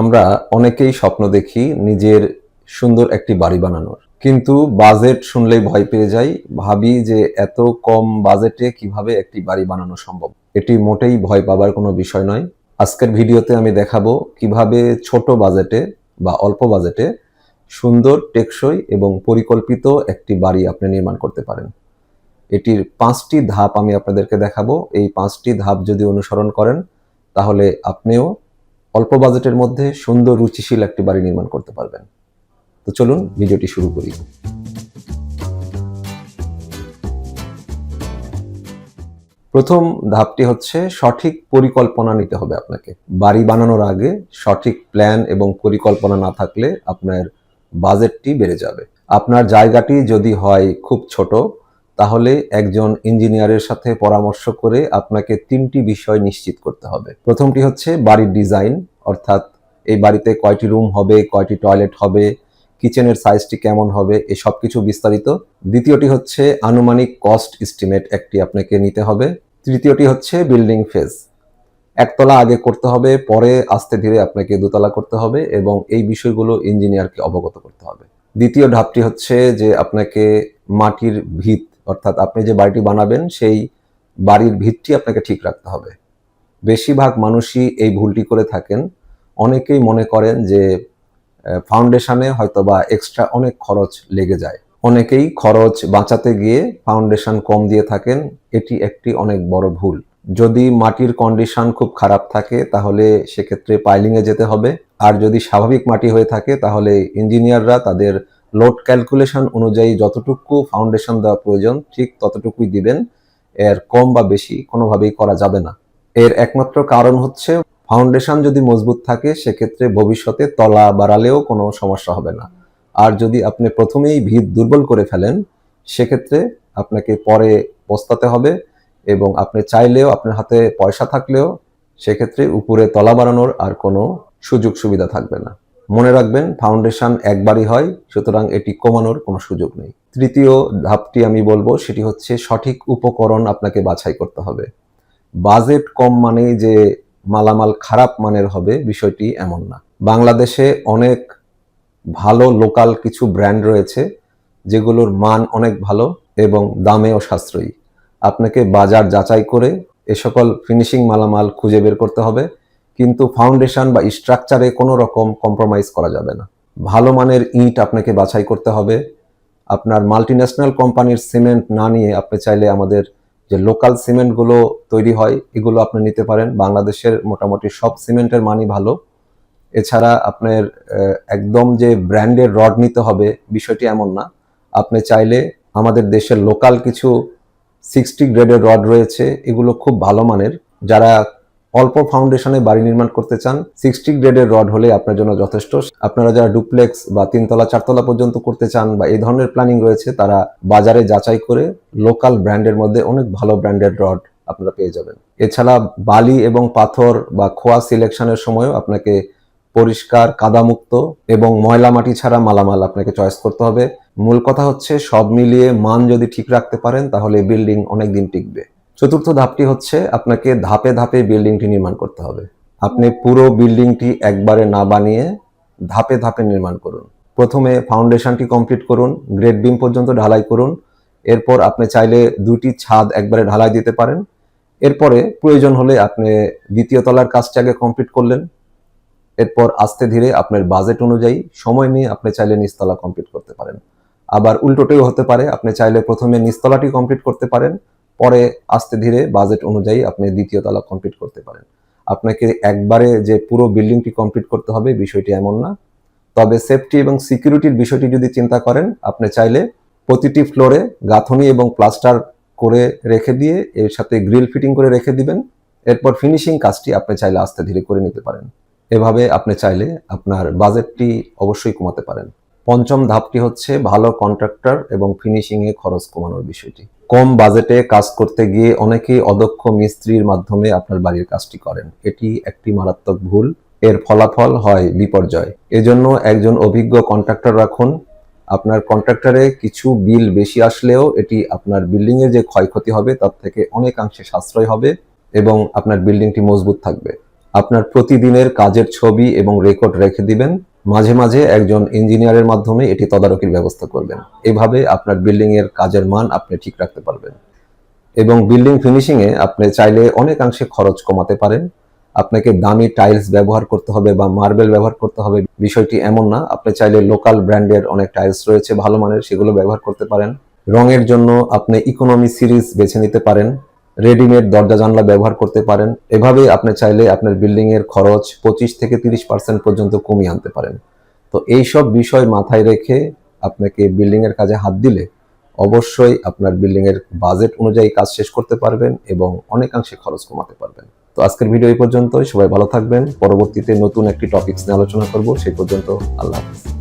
আমরা অনেকেই স্বপ্ন দেখি নিজের সুন্দর একটি বাড়ি বানানোর। কিন্তু বাজেট শুনলেই ভয় পেয়ে যাই, ভাবি যে এত কম বাজেটে কীভাবে একটি বাড়ি বানানো সম্ভব। এটি মোটেই ভয় পাবার কোনো বিষয় নয়। আজকের ভিডিওতে আমি দেখাবো কীভাবে ছোট বাজেটে বা অল্প বাজেটে সুন্দর, টেকসই এবং পরিকল্পিত একটি বাড়ি আপনি নির্মাণ করতে পারেন। এটির পাঁচটি ধাপ আমি আপনাদেরকে দেখাবো। এই পাঁচটি ধাপ যদি অনুসরণ করেন, তাহলে আপনিও অল্প বাজেটের মধ্যে সুন্দর, রুচিশীল একটি বাড়ি নির্মাণ করতে পারবেন। তো চলুন, ভিডিওটি শুরু করি। প্রথম ধাপটি হচ্ছে, সঠিক পরিকল্পনা নিতে হবে আপনাকে। বাড়ি বানানোর আগে সঠিক প্ল্যান এবং পরিকল্পনা না থাকলে আপনার বাজেটটি বেড়ে যাবে। আপনার জায়গাটি যদি হয় খুব ছোট তাহলে একজন ইঞ্জিনিয়ারের সাথে পরামর্শ করে আপনাকে তিনটি বিষয় নিশ্চিত করতে হবে। প্রথমটি হচ্ছে বাড়ির ডিজাইন, অর্থাৎ এই বাড়িতে কয়টি রুম হবে, কয়টি টয়লেট হবে, কিচেনের সাইজটি কেমন হবে এই সব কিছু বিস্তারিত। দ্বিতীয়টি হচ্ছে আনুমানিক কস্ট এস্টিমেট একটি আপনাকে নিতে হবে। তৃতীয়টি হচ্ছে বিল্ডিং ফেজ। একতলা আগে করতে হবে, পরে আস্তে ধীরে আপনাকে দোতলা করতে হবে এবং এই বিষয়গুলো ইঞ্জিনিয়ারকে অবগত করতে হবে। দ্বিতীয় ধাপটি হচ্ছে যে আপনাকে মাটির ভিত অর্থাৎ আপনি যে বাড়িটি বানাবেন, সেই বাড়ির ভিত্তি আপনাকে ঠিক রাখতে হবে। বেশিরভাগ মানুষই এই ভুলটি করে থাকেন। অনেকেই মনে করেন যে ফাউন্ডেশনে হয়তো বা এক্সট্রা অনেক খরচ লেগে যায়। অনেকেই খরচ বাঁচাতে গিয়ে ফাউন্ডেশন কম দিয়ে থাকেন। এটি একটি অনেক বড় ভুল। যদি মাটির কন্ডিশন খুব খারাপ থাকে, তাহলে সেক্ষেত্রে পাইলিংয়ে যেতে হবে। আর যদি স্বাভাবিক মাটি হয়ে থাকে, তাহলে ইঞ্জিনিয়াররা তাদের লোড ক্যালকুলেশন অনুযায়ী যতটুকু ফাউন্ডেশন দেওয়া প্রয়োজন, ঠিক ততটুকুই দিবেন। এর কম বা বেশি কোনোভাবেই করা যাবে না। এর একমাত্র কারণ হচ্ছে, ফাউন্ডেশন যদি মজবুত থাকে, সেক্ষেত্রে ভবিষ্যতে তলা বাড়ালেও কোনো সমস্যা হবে না। আর যদি আপনি প্রথমেই ভিত দুর্বল করে ফেলেন, সেক্ষেত্রে আপনাকে পরে পস্তাতে হবে এবং আপনি চাইলেও আপনার হাতে পয়সা থাকলেও, সেক্ষেত্রে উপরে তলা বাড়ানোর আর কোনো সুযোগ সুবিধা থাকবে না। মনে রাখবেন ফাউন্ডেশন একবারই হয়, সুতরাং এটি কমানোর কোনো সুযোগ নেই। তৃতীয় ধাপটি আমি বলব, সেটি হচ্ছে সঠিক উপকরণ আপনাকে বাছাই করতে হবে। বাজেট কম মানেই যে মালামাল খারাপ মানের হবে, বিষয়টি এমন না। বাংলাদেশে অনেক ভালো লোকাল কিছু ব্র্যান্ড রয়েছে, যেগুলোর মান অনেক ভালো এবং দামেও সাশ্রয়ী। আপনাকে বাজার যাচাই করে এ সকল ফিনিশিং মালামাল খুঁজে বের করতে হবে। কিন্তু ফাউন্ডেশন বা স্ট্রাকচারে কোনো রকম কম্প্রোমাইজ করা যাবে না। ভালো মানের ইট আপনাকে বাছাই করতে হবে। আপনার মাল্টিন্যাশনাল কোম্পানির সিমেন্ট না নিয়ে আপনি চাইলে আমাদের যে লোকাল সিমেন্টগুলো তৈরি হয়, এগুলো আপনি নিতে পারেন। বাংলাদেশের মোটামুটি সব সিমেন্টের মানই ভালো। এছাড়া আপনার একদম যে ব্র্যান্ডের রড নিতে হবে, বিষয়টি এমন না। আপনি চাইলে আমাদের দেশের লোকাল কিছু সিক্সটি গ্রেডের রড রয়েছে, এগুলো খুব ভালো মানের। যারা অল্প ফাউন্ডেশনে বাড়ি নির্মাণ করতে চান সিক্সটি গ্রেডের রড হলে আপনার জন্য যথেষ্ট। আপনারা যারা ডুপ্লেক্স বা তিনতলা, চারতলা পর্যন্ত করতে চান বা এই ধরনের প্ল্যানিং রয়েছে, তারা বাজারে যাচাই করে লোকাল ব্র্যান্ডের মধ্যে অনেক ভালো ব্র্যান্ডের রড আপনারা পেয়ে যাবেন। এছাড়া বালি এবং পাথর বা খোয়া সিলেকশনের সময়ও আপনাকে পরিষ্কার, কাদামুক্ত এবং ময়লা মাটি ছাড়া মালামাল আপনাকে চয়েস করতে হবে। মূল কথা হচ্ছে সব মিলিয়ে মান যদি ঠিক রাখতে পারেন, তাহলে বিল্ডিং অনেক দিন টিকবে। চতুর্থ ধাপটি হচ্ছে আপনাকে ধাপে ধাপে বিল্ডিংটি নির্মাণ করতে হবে। আপনি পুরো বিল্ডিংটি একবারে না বানিয়ে ধাপে ধাপে নির্মাণ করুন। প্রথমে ফাউন্ডেশনটি কমপ্লিট করুন গ্রেড বিম পর্যন্ত ঢালাই করুন। এরপর আপনি চাইলে দুটি ছাদ একবারে ঢালাই দিতে পারেন। এরপরে প্রয়োজন হলে আপনি দ্বিতীয় তলার কাজটি আগে কমপ্লিট করলেন। এরপর আস্তে ধীরে আপনার বাজেট অনুযায়ী সময় নিয়ে আপনি চাইলে নিচতলা কমপ্লিট করতে পারেন। আবার উল্টোটেও হতে পারে, আপনি চাইলে প্রথমে নিচতলাটি কমপ্লিট করতে পারেন। পরে আস্তে ধীরে বাজেট অনুযায়ী আপনি দ্বিতীয় তলা কমপ্লিট করতে পারেন। আপনাকে একবারে যে পুরো বিল্ডিংটি কমপ্লিট করতে হবে বিষয়টি এমন না। তবে সেফটি এবং সিকিউরিটির বিষয়টি যদি চিন্তা করেন, আপনি চাইলে প্রতিটি ফ্লোরে গাঁথনি এবং প্লাস্টার করে রেখে দিয়ে এর সাথে গ্রিল ফিটিং করে রেখে দিবেন। এরপর ফিনিশিং কাজটি আপনি চাইলে আস্তে ধীরে করে নিতে পারেন। এভাবে আপনি চাইলে আপনার বাজেটটি অবশ্যই কমাতে পারেন। পঞ্চম ধাপটি হচ্ছে ভালো কন্ট্রাক্টর এবং ফিনিশিংয়ে খরচ কমানোর বিষয়টি। কম বাজেটে কাজ করতে গিয়ে অনেকেই অদক্ষ মিস্ত্রির মাধ্যমে আপনার বাড়ির কাজটি করেন। এটি একটি মারাত্মক ভুল। এর ফলাফল হয় বিপর্যয়। এজন্য একজন অভিজ্ঞ কন্ট্রাক্টর রাখুন। আপনার কন্ট্রাক্টরে কিছু বিল বেশি আসলেও এটি আপনার বিল্ডিং এর যে ক্ষয়ক্ষতি হবে তার থেকে অনেকাংশে সাশ্রয় হবে এবং আপনার বিল্ডিংটি মজবুত থাকবে। আপনার প্রতিদিনের কাজের ছবি এবং রেকর্ড রেখে দিবেন। মাঝে মাঝে একজন ইঞ্জিনিয়ারের মাধ্যমে এটি তদারকির ব্যবস্থা করবেন। এভাবে আপনার বিল্ডিং এর কাজের মান আপনি ঠিক রাখতে পারবেন। এবং বিল্ডিং ফিনিশিং এ আপনি চাইলে অনেকাংশে খরচ কমাতে পারেন। আপনাকে দামি টাইলস ব্যবহার করতে হবে বা মার্বেল ব্যবহার করতে হবে। বিষয়টি এমন না, আপনি চাইলে লোকাল ব্র্যান্ডের অনেক টাইলস রয়েছে, ভালো মানের সেগুলো ব্যবহার করতে পারেন। রঙের জন্য আপনি ইকোনমি সিরিজ বেছে নিতে পারেন। রেডিমেড দরজা জানলা ব্যবহার করতে পারেন। এভাবে আপনি চাইলে আপনার বিল্ডিং এর খরচ পঁচিশ থেকে তিরিশ পার্সেন্ট পর্যন্ত কমিয়ে আনতে পারেন। তো এইসব বিষয় মাথায় রেখে আপনাকে বিল্ডিং এর কাজে হাত দিলে অবশ্যই আপনার বিল্ডিং এর বাজেট অনুযায়ী কাজ শেষ করতে পারবেন এবং অনেকাংশে খরচ কমাতে পারবেন। তো আজকের ভিডিও এই পর্যন্তই। সবাই ভালো থাকবেন। পরবর্তীতে নতুন একটি টপিকস নিয়ে আলোচনা করব। সেই পর্যন্ত আল্লাহ হাফিজ।